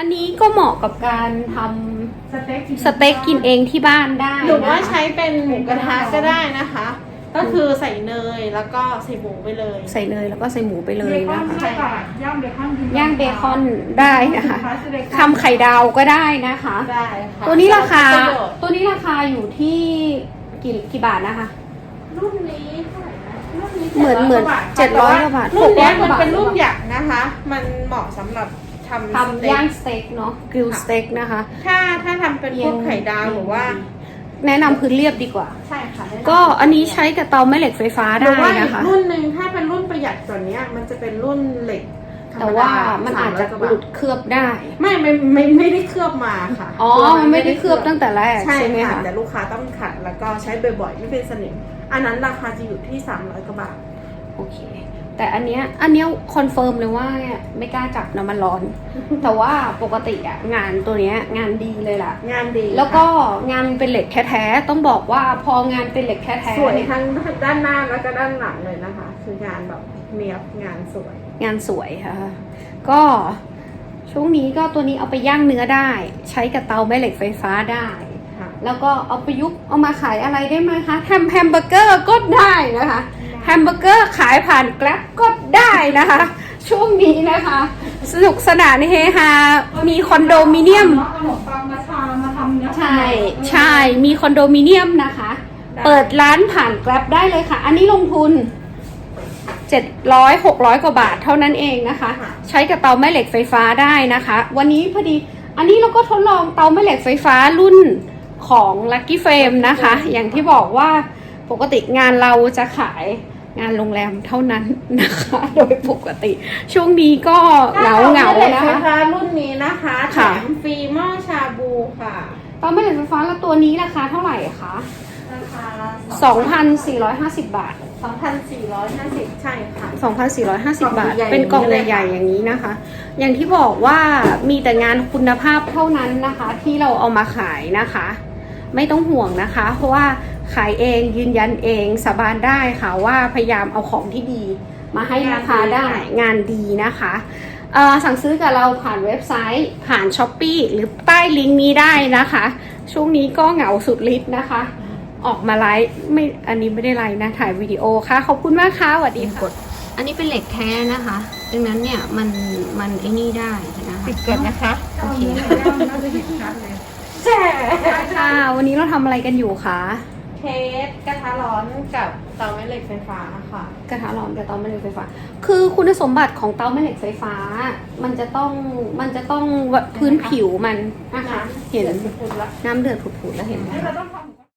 อันนี้ก็เหมาะกับการทสเต็กำสเต็กกินเองที่บ้านได้หรือว่านะคะใช้เป็นหมูกระทะก็ได้นะคะ ก็คือใส่เนยแล้วก็ใส่หมูไปเลย ใส่เนยแล้วก็ใส่หมูไปเลเบยคอนะนคะใช่ค่ะย่างเบคอนกินย่างเบคอนได้นะคะพาสเบคอนทำไข่ดาวก็ได้นะคะ ได้ค่ะตัวนี้ราคาประโยชน์ตัวนี้ราคาอยู่ที่กี่กี่บาทนะคะ รุ่นนี้เท่าไหร่นะรุ่นนี้เหมือนเหมือน700 700กว่าบาทรุ่นเนี้ย600กมัว่านบาท เป็นรุ่นหยักนะคะ มันเหมาะสำหรับ ทำสทำเต็ก ย่างสเต็กเนาะกริลสเต็กนะคะ ถ้าถ้าทำเป็นพวกไข่ดาวหรือว่า แนะนำพื้นเรียบดีกว่า ใช่ค่ะก็อันนี้ใช้กับเตาแม่เหล็กไฟฟ้าหรืได้อว่าอีนะกคะ รุ่นหนึ่งถ้าเป็นรุ่นประหยัดกว่านี้มันจะเป็นรุ่นเหล็กธรรแต่มดว่ามันอาจจะ300กว่หลุดเคลือบได้ ไม่ไม่ไม่ไม่ได้เคลือบมาค่ะอ๋อตัวมันไม่ได้เคลือบตั้งแต่แรกใช่ใช่ไหมค่ะคะแต่ลูกค้าต้องขัดแล้วก็ใช้บ่อยๆไม่เป็นสนิมอันนั้นราคาจะอยู่ที่300กว่าบาท โอเค แต่อันเนี้ยอันเนี้ยคอนเฟิร์มเลยว่าไม่กล้าจับน้ำมันร้อน แต่ว่าปกติอะงานตัวเนี้ยงานดีเลยล่ะ งานดีแล้วก็ค่ะงานเป็นเหล็กแท้ๆต้องบอกว่าพองานเป็นเหล็กแท้สวยๆเนี่ยทั้งด้านหน้าแล้วก็ด้านหลังเลยนะคะ คืองานแบบเนียบงานสวย งานสวยค่ะ ก็ช่วงนี้ก็ตัวนี้เอาไปย่างเนื้อได้ ใช้กับเตาแม่เหล็กไฟฟ้าได้ค่ะแล้วก็เอาประยุกต์เอามาขายอะไรได้ไหมคะแฮมแฮมเบอร์เกอร์ก็ได้นะคะ แฮมเบอร์เกอร์ขายผ่านแกร็บก็ได้นะคะ ช่วงนี้นะคะ สนุกสนานเฮฮา มีคอนโดมิเนียม ขนมปังมาชามาทำเนื้อใช่ ใช่ มีคอนโดมิเนียมนะคะ เปิดร้านผ่านแกร็บได้เลยค่ะ อันนี้ลงทุน700 600กว่าบาทเท่านั้นเองนะคะ ใช้กับเตาแม่เหล็กไฟฟ้าได้นะคะ วันนี้พอดีอันนี้เราก็ทดลองเตาแม่เหล็กไฟฟ้ารุ่นของ Lucky Frame นะคะ อย่างที่บอกว่าปกติงานเราจะขาย งานโรงแรมเท่านั้นนะคะ โดยปกติ ช่วงนี้ก็เหงาเหงาถ้ๆนะนะคะ คะรุ่นนี้นะคะแถค่ะ มฟรีหม้อชาบูค่ะเตาแม่เหล็กไฟฟ้าแล้วตัวนี้ราคาเท่าไหร่คะราคา2,450 บาท 2,450 ใช่ค่ะ 2,450 บาทกล่องใหญ่ๆเป็นกล่องอย่างนี้เลยใหญ่ค่ะๆอย่างนี้นะคะ อย่างที่บอกว่ามีแต่งานคุณภาพเท่านั้นนะคะ ที่เราเอามาขายนะคะ ไม่ต้องห่วงนะคะ เพราะว่า ขายเองยืนยันเองสาบานได้ค่ะว่าพยายามเอาของที่ดี มาให้ลูกค้าได้งานดีนะคะเอ่อสั่งซื้อกับเราผ่านเว็บไซต์ผ่านช้อปปีหรือใต้ลิงก์นี้ได้นะคะ ช่วงนี้ก็เหงาสุดฤทธิ์นะคะ ออกมาไลฟ์ไม่อันนี้ไม่ได้ไลฟ์นะ ถ่ายวิดีโอค่ะ ขอบคุณมากค่ะสวัสดีค่ะอันนี้เป็นเหล็กแท้นะคะ ดังนั้นเนี่ยมันมันไอ้นี่ได้นะคะปิดก่อนนะคะโอเคน่าจะเห็นชัดเลยแช่ค่ะวันนี้เราทำอะไรกันอยู่คะ เทสกระทะร้อนกับเตาแม่เหล็กไฟฟ้าค่ะ กระทะร้อนกับเตาแม่เหล็กไฟฟ้า คือคุณสมบัติของเตาแม่เหล็กไฟฟ้า มันจะต้องมันจะต้องพื้นผิวมันนะคะเห็นสุดๆละน้ำเดือดผุดๆแล้วเห็นไหม เราต้องทำ